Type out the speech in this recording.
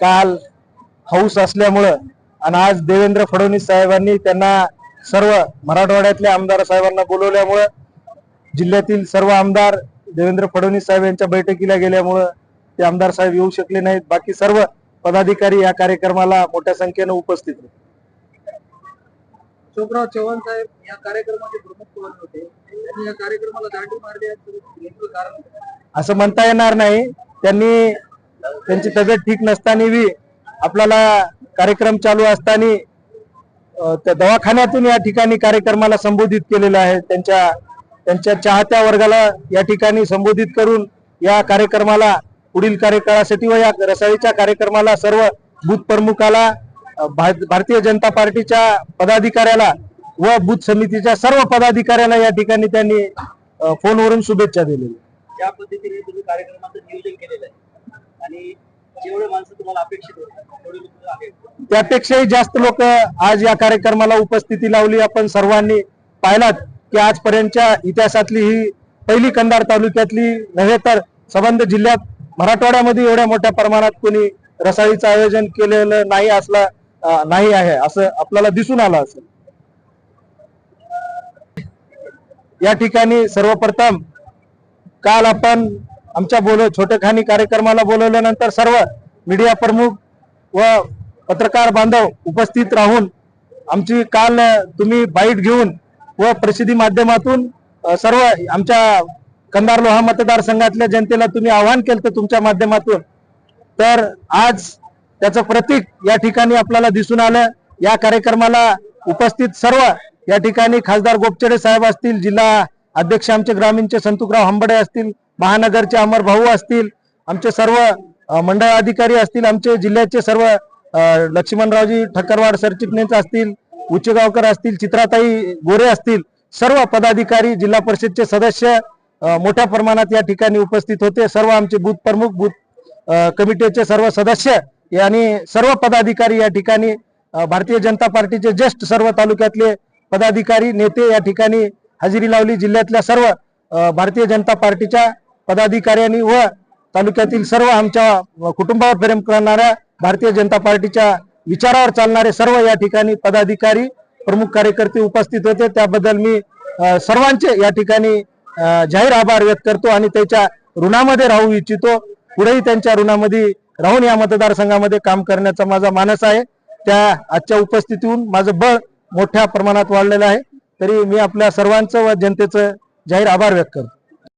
काल हौस असल्यामुळं आणि आज देवेंद्र फडणवीस साहेबांनी त्यांना सर्व मराठवाड्यातल्या आमदार साहेबांना बोलवल्यामुळं जिल्ह्यातील सर्व आमदार देवेंद्र फडणवीस साहेब यांच्या बैठकीला गेल्यामुळं ते आमदार साहेब येऊ शकले नाहीत. बाकी सर्व पदाधिकारी या कार्यक्रमाला मोठ्या संख्येनं उपस्थित होते. शोभराव चव्हाण साहेब या कार्यक्रमाचे प्रमुख कोण होते? त्यांनी या कार्यक्रमाला दाटी मारली याचं कारण असं म्हणता येणार नाही. त्यांनी त्यांची तब्येत ठीक नसताना बी आपल्याला कार्यक्रम चालू असताना त्या दवाखान्यातून या ठिकाणी कार्यक्रमाला संबोधित केलेलं आहे. त्यांच्या त्यांच्या चाहत्या वर्गाला या ठिकाणी संबोधित करून या कार्यक्रमाला पुढील कार्यकाळासाठी व या रसाळीच्या कार्यक्रमाला सर्व बूथ प्रमुखाला भारतीय जनता पार्टीच्या पदाधिकाऱ्याला व बूथ समितीच्या सर्व पदाधिकाऱ्याला या ठिकाणी त्यांनी फोनवरून शुभेच्छा दिलेल्या या पद्धतीने तुम्ही कार्यक्रमाचं नियोजन केलेलं आहे आणि जेवढे माणसं तुम्हाला अपेक्षित होते त्यापेक्षाही जास्त लोक आज या कार्यक्रमाला उपस्थिती लावली. आपण सर्वांनी पाहिलात की आजपर्यंतच्या इतिहासातली ही पहिली कंधार तालुक्यातली नव्हे तर संबंध जिल्ह्यात मराठवाड्यामध्ये एवढ्या मोठ्या प्रमाणात कोणी रसाळीचं आयोजन केलेलं नाही असला नाही आहे असं आपल्याला दिसून आलं असेल. या ठिकाणी सर्वप्रथम काल आपण आमच्या बोल छोटेखानी कार्यक्रमाला बोलवल्यानंतर सर्व मीडिया प्रमुख व पत्रकार बांधव उपस्थित राहून आमची काल तुम्ही बाईट घेऊन व प्रसिद्धी माध्यमातून सर्व आमच्या कंधार लोहा मतदारसंघातल्या जनतेला तुम्ही आवाहन केलं तुमच्या माध्यमातून. तर आज त्याचं प्रतीक या ठिकाणी आपल्याला दिसून आलं. या कार्यक्रमाला उपस्थित सर्व या ठिकाणी खासदार गोपचडे साहेब असतील जिल्हा अध्यक्ष आमचे ग्रामीणचे संतुकराव हंबडे असतील महानगरचे अमर भाऊ असतील आमचे सर्व मंडळ अधिकारी असतील आमचे जिल्ह्याचे सर्व लक्ष्मणरावजी ठक्करवाड सरचिटणीस असतील उच्चगावकर असतील चित्राताई गोरे असतील सर्व पदाधिकारी जिल्हा परिषदचे सदस्य मोठ्या प्रमाणात या ठिकाणी उपस्थित होते. सर्व आमचे बूथ प्रमुख बूथ कमिटीचे सर्व सदस्य आणि सर्व पदाधिकारी या ठिकाणी भारतीय जनता पार्टीचे ज्येष्ठ सर्व तालुक्यातले पदाधिकारी नेते या ठिकाणी हजेरी लावली. जिल्ह्यातल्या सर्व भारतीय जनता पार्टीच्या पदाधिकाऱ्यांनी व तालुक्यातील सर्व आमच्या कुटुंबावर प्रेम करणाऱ्या भारतीय जनता पार्टीच्या विचारावर चालणारे सर्व या ठिकाणी पदाधिकारी प्रमुख कार्यकर्ते उपस्थित होते. त्याबद्दल मी सर्वांचे या ठिकाणी जाहीर आभार व्यक्त करतो आणि त्याच्या ऋणामध्ये राहू इच्छितो. पुढेही त्यांच्या ऋणामध्ये राहून या मतदारसंघामध्ये काम करण्याचा माझा मानस आहे. त्या आजच्या उपस्थितीहून माझं बळ मोठ्या प्रमाणात वाढलेलं आहे. तरी मी आपल्या सर्वांचं व जनतेचं जाहीर आभार व्यक्त करतो.